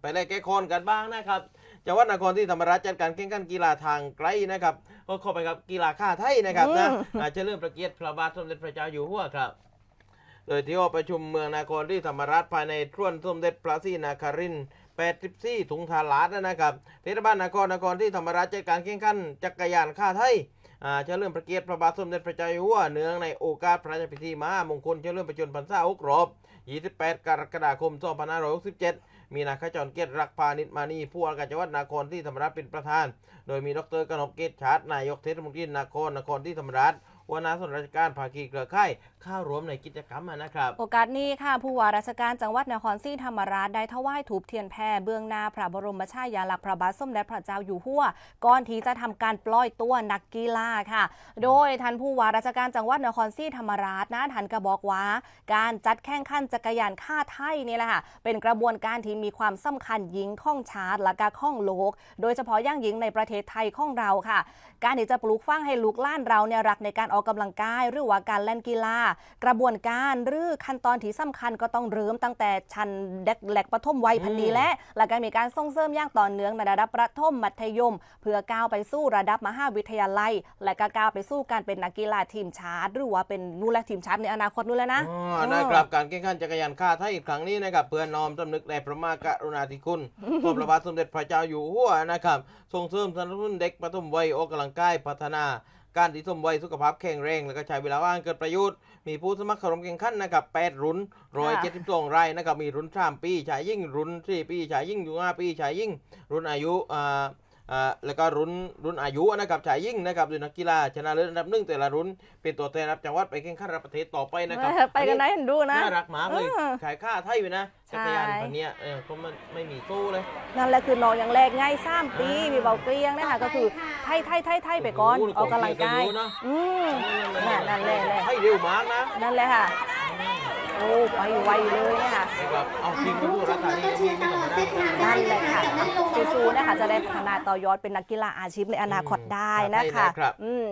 ไปไล่แก้คอนกันบ้างนะครับจังหวัดนครที่ธรรมราชจัดการแข่งขันกีฬาทางไกลนะครับก็เข้าไปกับกีฬาข้าไทยนะครับนะอืมอาจจะเริ่มประเกียรติพระบาทสมเด็จพระเจ้าอยู่หัวครับโดยที่หอประชุมเมืองนครที่ธรรมราชภายในทรวนสมเด็จพระศรีนครินทร์84ถุงทาลาดนะครับเทศบาลนครนครที่ธรรมราชจัดการแข่งขันจักรยานข้าไทยอ่าเฉลิมพระเกียรติพระบาทสมเด็จพระเจ้าอยู่หัวเนืองในโอกาสพระราชพิธีมหามงคลเฉลิมพระชนมพรรษาหกรอบ 28 กรกฎาคม 2567 มีนายขจรเกียรติรักพาณิชมานีผู้ว่าการจังหวัดนครที่ธรรมราชเป็นประธาน โดยมีดรกนกเกตชาตินายกเทศมนตรีนครนครที่ธรรมราช หัวหน้าส่วนราชการภาคีเครือข่ายเข้ารวมในกิจกรรมนะครับโอกาสนี้ค่ะผู้ว่าราชการจังหวัดนครศรีธรรมราชได้ถวายถูปเทียนแพรเบื้องหน้าพระบรมฉายาลักษณ์พระบาทสมเด็จพระเจ้าอยู่หัวก่อนที่จะทำการปล่อยตัวนักกีฬาค่ะ โดยท่านผู้ว่าราชการจังหวัดนครศรีธรรมราชนะท่านก็บอกว่า การจัดแข่งขันจักรยานค่าไทยนี่แหละค่ะเป็นกระบวนการที่มีความสำคัญยิงข้องชาติและก็ข้องโลก โดยเฉพาะย่างยิงในประเทศไทยข้องเราค่ะ การที่จะปลูกฝังให้ลูกล้านเราเนี่ยรักในการออกกำลังกาย หรือว่าการเล่นกีฬา กระบวนการหรือขั้นตอนที่สำคัญก็ต้องเริ่มตั้งแต่ชั้นเด็กแหลกปฐมวัยพันธุ์นี้และและก็มีการส่งเสริมอย่างต่อเนื่องในระดับประถมมัธยม เพื่อก้าวไปสู่ระดับมหาวิทยาลัย และก็ก้าวไปสู่การเป็นนักกีฬาทีมชาติ หรือว่าเป็นนู่นแหละทีมชาติในอนาคตนู่นแหละนะอ๋อนะครับการแข่งขันจักรยานข้าไทยอีกครั้งนี้นะครับเพื่อน้อมสำนึกในพระมหากรุณาธิคุณของพระบาทสมเด็จพระเจ้าอยู่หัวนะครับส่งเสริมสนับสนุนเด็กปฐมวัยออกกำลังกายพัฒนา การที่สมวัยสุขภาพแข็งแรง และก็ใช้เวลาว่างเกิดประโยชน์ มีผู้สมัครเข้าร่วมแข่งขันนะครับแปดรุ่น172รายนะครับ มีรุ่น3ปีชายยิ่งรุ่น4ปีชายยิ่งอยู่ห้าปีชายยิ่งรุ่นอายุอ่า อ่าแล้วก็รุ่นรุ่นอายุนะครับชายยิ่งนะครับโดยนักกีฬาชนะเลิศอันดับหนึ่งแต่ละรุ่นเป็นตัวแทนระดับจังหวัดไปแข่งขันระดับประเทศต่อไปนะครับไปกันไหนเห็นดูนะน่ารักมากเลยเออขายค่าไทยไปนะใช่จักรยานคันเนี้ยเออเขามันไม่มีสู้เลย นั่นแหละคือน้องอย่างแรกง่ายซ้ำปีอ่ามีมีเบาเกลียงนะคะก็คือไทยไทยไทยไทยไปก่อนโอ้โหออกกำลังกายกองเชียร์กันเยอะนะอืมนั่นนั่นแหละแหละให้เร็วมากนะนั่นแหละค่ะ โอ้ ไปไวเลยเนะคะนะครับเอาทีมมาดูรัฐานีมีไม่ธรรมดานั่นแหละค่ะสู้ๆนะคะจะได้พัฒนาต่อยอดเป็นนักกีฬาอาชีพในอนาคตได้นะคะครับอืม